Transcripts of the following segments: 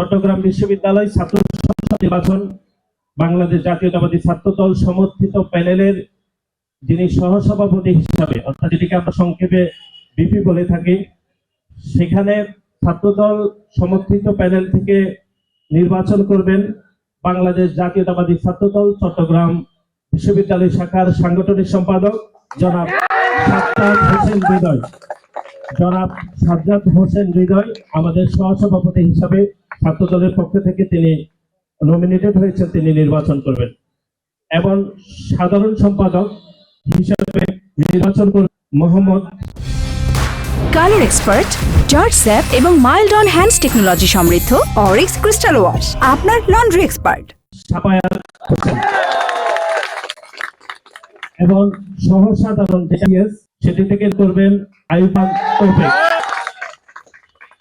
চট্টগ্রাম বিশ্ববিদ্যালয় ছাত্র সংসদ নির্বাচন বাংলাদেশ জাতীয়তাবাদী ছাত্র দল সমর্থিত প্যানেলের যিনি সহসভাপতি হিসাবে, অর্থাৎ যেটিকে আমরা সংক্ষেপে বিপি বলে থাকি, সেখানে ছাত্রদল সমর্থিত প্যানেল থেকে নির্বাচন করবেন বাংলাদেশ জাতীয়তাবাদী ছাত্রদল চট্টগ্রাম বিশ্ববিদ্যালয় শাখার সাংগঠনিক সম্পাদক জনাব সাজ্জাদ হোসেন হৃদয়। জনাব সাজ্জাদ হোসেন হৃদয় আমাদের সহসভাপতি হিসাবে ছাত্রদলের পক্ষ থেকে তিনি নমিনেটেড হয়েছেন তিনি নির্বাচন করবেন। এবং সাধারণ সম্পাদক হিসাবে নির্বাচন করবেন Mohammad colour expert George sap এবং মাইল্ড অন হ্যান্ডস টেকনোলজি সমৃদ্ধ অরিক্স ক্রিস্টাল ওয়াশ আপনার লন্ড্রি এক্সপার্ট। এবং সহসাধারণ সেটি থেকে করবেন তৌফিক।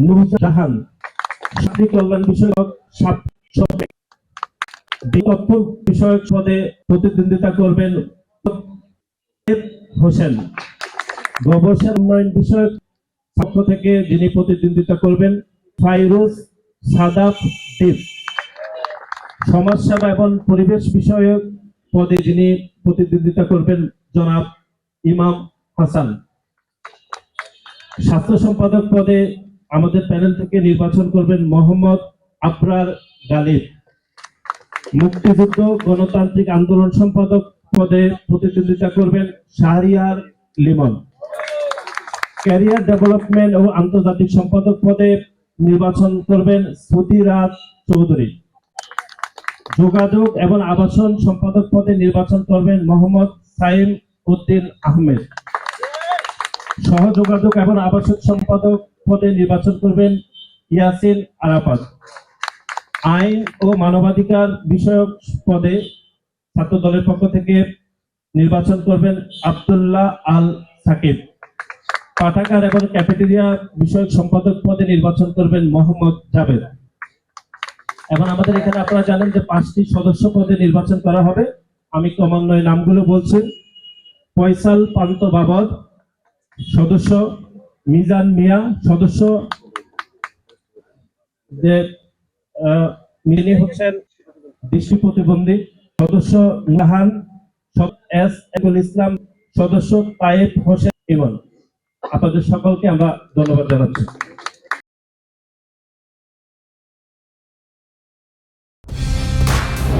নূরজাহান ছাত্রী কল্যাণ বিষয়ক শফিক। বিষয়ক পদে প্রতিদ্বন্দ্বিতা করবেন হোসেন উন্নয়ন বিষয়ক পক্ষ থেকে যিনি প্রতিদ্বন্দ্বিতা করবেন ফাইরুজ সমাজসেবা এবং পরিবেশ বিষয়ক পদে যিনি প্রতিদ্বন্দ্বিতা করবেন জনাব ইমাম হাসান স্বাস্থ্য সম্পাদক পদে আমাদের প্যানেল থেকে নির্বাচন করবেন মোহাম্মদ আবরার গালিব। মুক্তিযুদ্ধ গণতান্ত্রিক আন্দোলন সম্পাদক পদে প্রতিদ্বন্দ্বিতা করবেন শাহরিয়ার লিমন। ক্যারিয়ার ডেভেলপমেন্ট ও আন্তর্জাতিক সম্পাদক পদে নির্বাচন করবেন সুতিরাজ চৌধুরী। যোগাযোগ এবং আবাসন সম্পাদক পদে নির্বাচন করবেন মোহাম্মদ সাইম উদ্দিন আহমেদ। সহযোগাযোগ এবং আবাসন সম্পাদক পদে নির্বাচন করবেন ইয়াসিন আরাফাত। আইন ও মানবাধিকার বিষয়ক পদে ছাত্র দলের পক্ষ থেকে নির্বাচন করবেন আব্দুল্লাহ আল সাকিব। পাঠাগার এবং ক্যাফেটেরিয়া বিষয়ক সম্পাদক পদে নির্বাচন করবেন মোহাম্মদ জাভেদ। এখন আমাদের এখানে আপনারা জানেন যে পাঁচটি সদস্য পদে নির্বাচন করা হবে। আমি ক্রমান্বয়ে নামগুলো বলছি। পয়সাল পান্ত বাবদ সদস্য মিজান মিয়া, সদস্য যে মিনি হচ্ছেন দৃষ্টি প্রতিবন্ধী, সদস্য নাহান এস একুল ইসলাম, সদস্য তায়েব হোসেন ইমন। আপনাদের সকলকে আমরা ধন্যবাদ জানাচ্ছি।